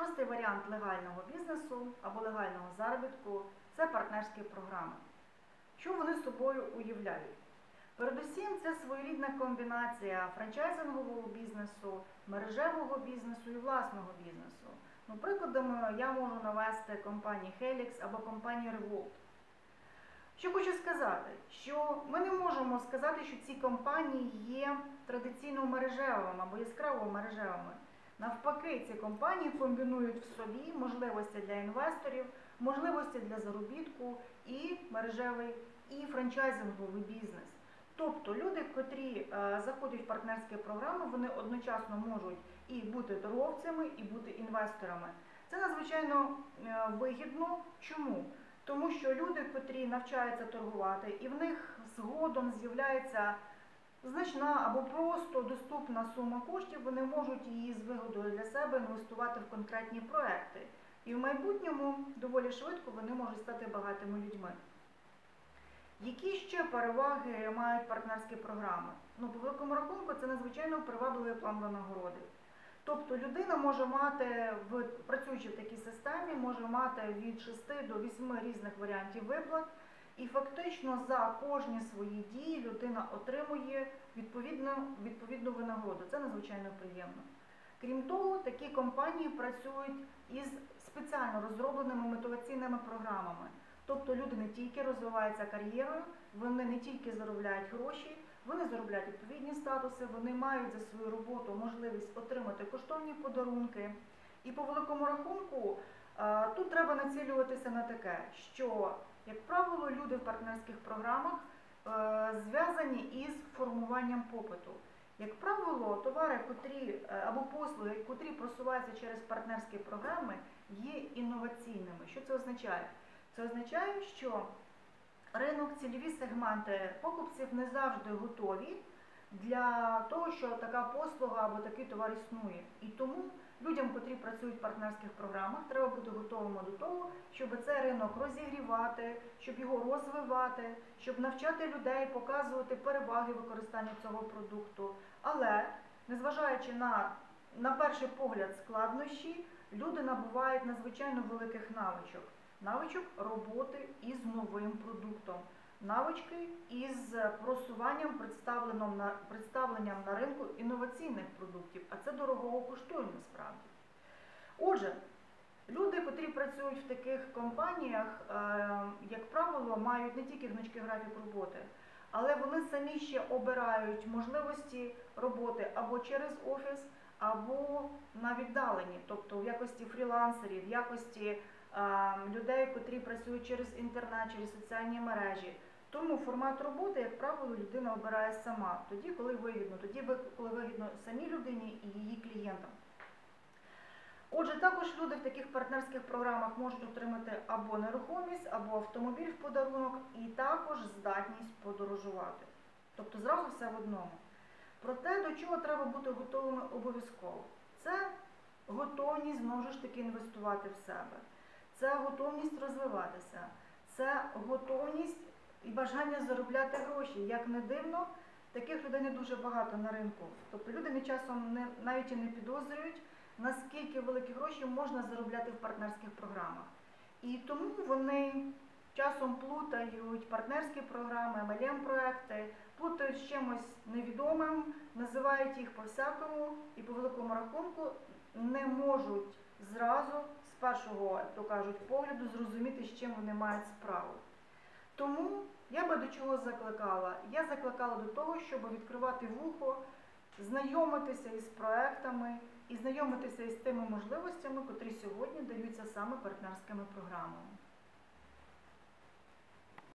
Шостий варіант легального бізнесу або легального заробітку це партнерські програми. Що вони собою уявляють? Передусім, це своєрідна комбінація франчайзингового бізнесу, мережевого бізнесу і власного бізнесу. Ну, прикладами я можу навести компанії Helix або компанію Revolt. Що хочу сказати, що ми не можемо сказати, що ці компанії є традиційно мережевими або яскраво мережевими. Навпаки, ці компанії комбінують в собі можливості для інвесторів, можливості для заробітку і мережевий, і франчайзинговий бізнес. Тобто люди, котрі е, заходять в партнерські програми, вони одночасно можуть і бути торговцями, і бути інвесторами. Це надзвичайно е, вигідно. Чому? Тому що люди, котрі навчаються торгувати, і в них згодом з'являється значна або просто доступна сума коштів, вони можуть її з вигодою для себе інвестувати в конкретні проекти. І в майбутньому доволі швидко вони можуть стати багатими людьми. Які ще переваги мають партнерські програми? Ну, по великому рахунку, це надзвичайно привабливий план винагороди. Тобто людина може мати, працюючи в такій системі, може мати від 6 до 8 різних варіантів виплат, і фактично за кожні свої дії людина отримує відповідну, відповідну винагороду. Це надзвичайно приємно. Крім того, такі компанії працюють із спеціально розробленими мотиваційними програмами. Тобто люди не тільки розвиваються кар'єрою, вони не тільки заробляють гроші, вони заробляють відповідні статуси, вони мають за свою роботу можливість отримати коштовні подарунки. І по великому рахунку тут треба націлюватися на таке, що, як правило, люди в партнерських програмах е, зв'язані із формуванням попиту. Як правило, товари, котрі е, або послуги, котрі просуваються через партнерські програми, є інноваційними. Що це означає? Це означає, що ринок, цільові сегменти покупців не завжди готові для того, що така послуга або такий товар існує. І тому людям, котрі працюють в партнерських програмах, треба бути готовими до того, щоб цей ринок розігрівати, щоб його розвивати, щоб навчати людей показувати переваги використання цього продукту. Але незважаючи на, на перший погляд складнощі, люди набувають надзвичайно великих навичок навичок роботи із новим продуктом, навички із просуванням представленням на, представленням на ринку інноваційних продуктів, а це дорогого коштує насправді. Отже, люди, котрі працюють в таких компаніях, е, як правило, мають не тільки гнучкий графік роботи, але вони самі ще обирають можливості роботи або через офіс, або на віддаленні, тобто в якості фрілансерів, в якості людей, котрі працюють через інтернет, через соціальні мережі. Тому формат роботи, як правило, людина обирає сама, тоді, коли вигідно, тоді, коли вигідно самій людині і її клієнтам. Отже, також люди в таких партнерських програмах можуть отримати або нерухомість, або автомобіль в подарунок, і також здатність подорожувати. Тобто зразу все в одному. Проте, до чого треба бути готовими обов'язково. Це готовність знову ж таки інвестувати в себе це готовність розвиватися, це готовність і бажання заробляти гроші. Як не дивно, таких людей не дуже багато на ринку. Тобто люди не часом не, навіть і не підозрюють, наскільки великі гроші можна заробляти в партнерських програмах. І тому вони часом плутають партнерські програми, mlm проекти плутають з чимось невідомим, називають їх по-всякому і по великому рахунку не можуть зразу з першого, то кажуть, погляду зрозуміти, з чим вони мають справу. Тому я би до чого закликала? Я закликала до того, щоб відкривати вухо, знайомитися із проектами і знайомитися із тими можливостями, котрі сьогодні даються саме партнерськими програмами.